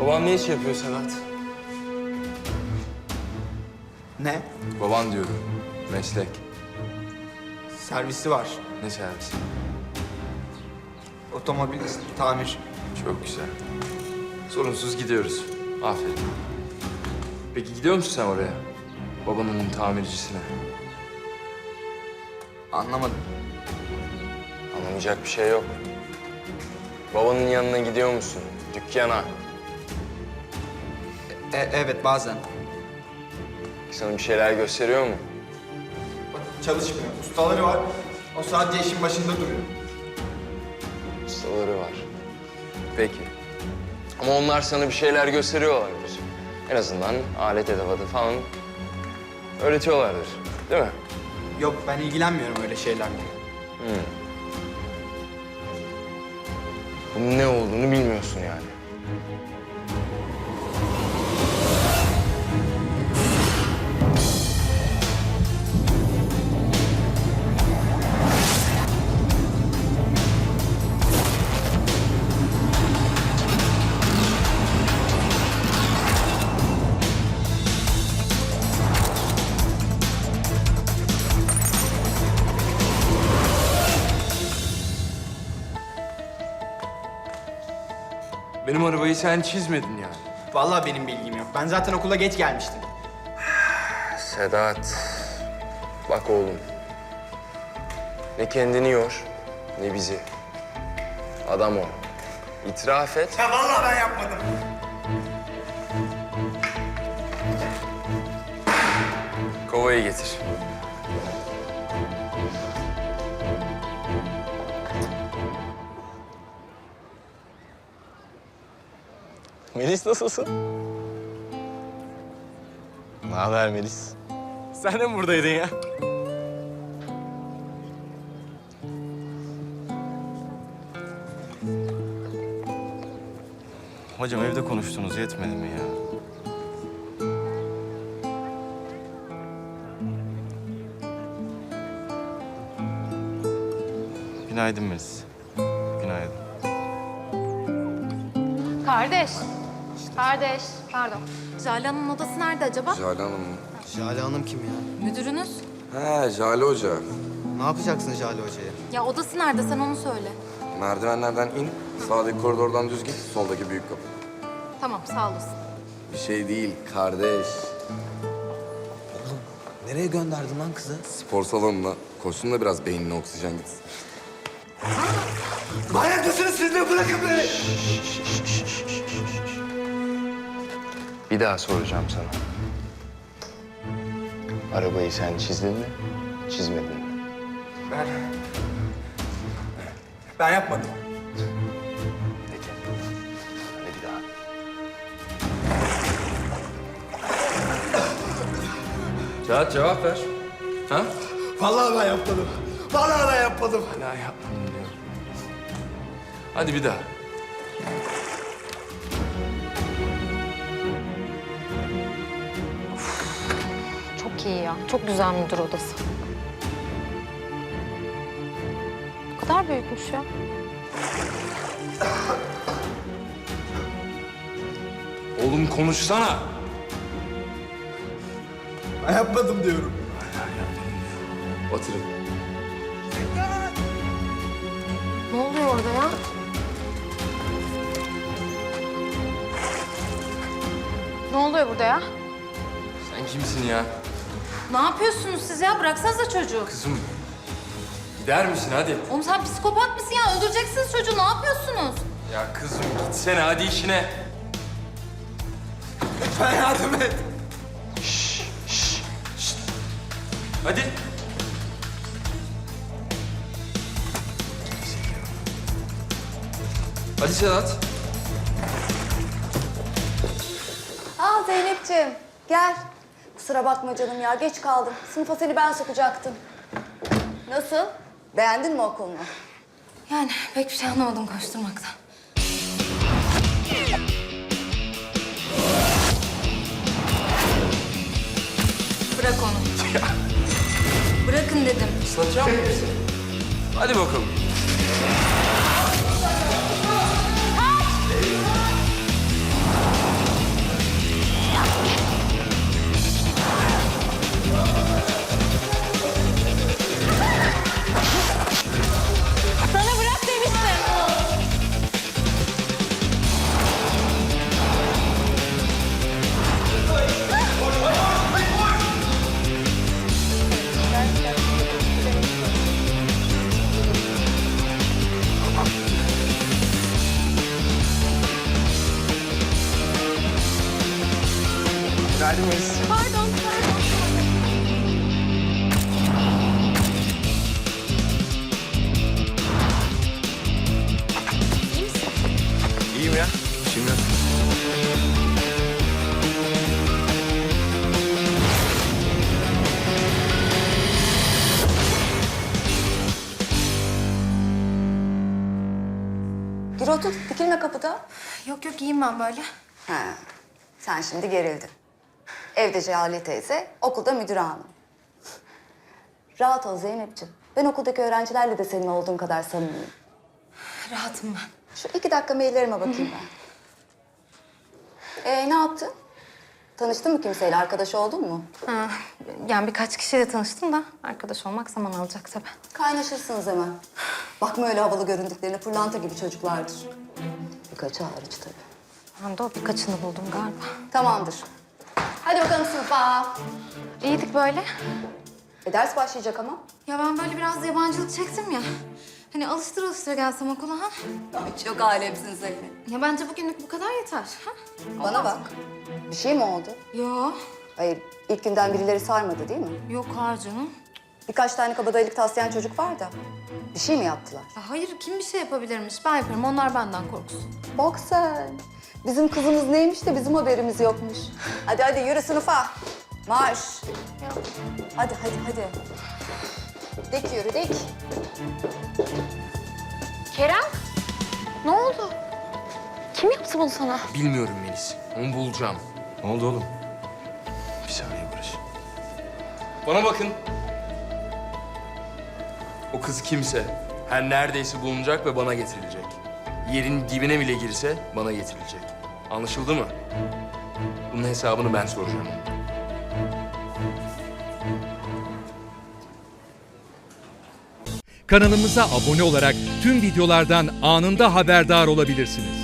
Baban ne iş yapıyor Sedat? Ne? Baban diyorum. Meslek. Servisi var. Ne servisi? Otomobil tamir. Çok güzel. Sorunsuz gidiyoruz. Aferin. Peki gidiyor musun sen oraya? Babanın tamircisine. Anlamadım. Anlamayacak bir şey yok. Babanın yanına gidiyor musun? Dükkana. E, evet bazen. Sana bir şeyler gösteriyor mu? Çalışmıyor. Ustaları var. O sadece işin başında duruyor. Ustaları var. Peki. Ama onlar sana bir şeyler gösteriyorlardır. En azından alet edevatı falan öğretiyorlardır. Değil mi? Yok ben ilgilenmiyorum öyle şeylerle. Bunun ne olduğunu bilmiyorsun yani. Benim arabayı sen çizmedin yani. Vallahi benim bilgim yok. Ben zaten okula geç gelmiştim. Sedat, bak oğlum. Ne kendini yor, ne bizi. Adam ol. İtiraf et. Ya vallahi ben yapmadım. Kovayı getir. Melis nasılsın? Ne haber Melis? Sen de mi buradaydın ya? Hocam evde konuştunuz yetmedi mi ya? Günaydın Melis. Günaydın. Kardeş. Kardeş. Pardon. Jale Hanım'ın odası nerede acaba? Jale Hanım mı? Jale Hanım kim ya? Müdürünüz. He Jale Hoca. Ne yapacaksın Jale Hoca'ya? Ya odası nerede sen onu söyle. Merdivenlerden in, sağdaki koridordan düz git, soldaki büyük kapı. Tamam sağ olasın. Bir şey değil kardeş. Nereye gönderdin lan kızı? Spor salonuna koşsun da biraz beynine oksijen gitsin. Manyak mısınız siz de bırakın beni. Bir daha soracağım sana. Arabayı sen çizdin mi, çizmedin mi? Ben... Ben yapmadım. Peki. Hadi bir daha. Cevat cevap ver. Ha? Vallahi ben yapmadım. Vallahi ben yapmadım. Hala yapmayın diyor. Hadi bir daha. Çok iyi ya. Çok güzel müdür odası. Bu kadar büyükmüş ya. Oğlum konuşsana. Ben yapmadım diyorum. Batırın. Ne oluyor orada ya? Ne oluyor burada ya? Sen kimsin ya? Ne yapıyorsunuz siz ya? Bıraksanıza çocuğu. Kızım. Gider misin hadi? Oğlum sen psikopat mısın ya? Öldüreceksiniz çocuğu. Ne yapıyorsunuz? Ya kızım gitsene hadi işine. Lütfen yardım et. Hadi. Hadi Sedat. Aa Zeynep'ciğim gel. Kusura bakma canım ya geç kaldım. Sınıfa seni ben sokacaktım. Nasıl? Beğendin mi okulunu? Yani pek bir şey anlamadım koşturmaktan. Bırak onu. Bırakın dedim. Islatacak mısın? Hadi bakalım. Erdemiz. Pardon, pardon. İyi misin? İyiyim ya. Şimdi Gir otur, dikilme kapıda. Yok yok iyiyim ben böyle. Ha, sen şimdi gerildin. Evde Cehale teyze, okulda müdür hanım. Rahat ol Zeynep'ciğim. Ben okuldaki öğrencilerle de senin olduğun kadar samimiyim. Rahatım ben. Şu iki dakika maillerime bakayım ben. Ee, ne yaptın? Tanıştın mı kimseyle? Arkadaş oldun mu? Ha, yani birkaç kişiyle tanıştım da arkadaş olmak zaman alacak tabii. Kaynaşırsınız hemen. Bakma öyle havalı göründüklerine pırlanta gibi çocuklardır. Birkaçı hariç tabii. Ben de o birkaçını buldum galiba. Tamamdır. Bakalım sınıfa. İyiydik böyle. E ders başlayacak ama. Ya ben böyle biraz yabancılık çektim ya. Hani alıştır alıştır gelsem okula ha. Ay çok alemsin Zeynep. Ya bence bugünlük bu kadar yeter. Ha? Bana bak. Bir şey mi oldu? Yo, Hayır, ilk günden birileri sarmadı değil mi? yok hayır canım. Birkaç tane kabadayılık taslayan çocuk var da. Bir şey mi yaptılar? Ya hayır kim bir şey yapabilirmiş? Ben yaparım. Onlar benden korksun. Bak sen. Bizim kızımız neymiş de bizim haberimiz yokmuş. Hadi hadi yürü sınıfa. Marş. Hadi hadi hadi. Dik yürü dik. Kerem, ne oldu? Kim yaptı bunu sana? bilmiyorum Melis. Onu bulacağım. Ne oldu oğlum? Bir saniye Barış. Bana bakın. O kız kimse her neredeyse bulunacak ve bana getirilecek. Yerin dibine bile girse bana getirilecek. Anlaşıldı mı? Bunun hesabını ben soracağım. Kanalımıza abone olarak tüm videolardan anında haberdar olabilirsiniz.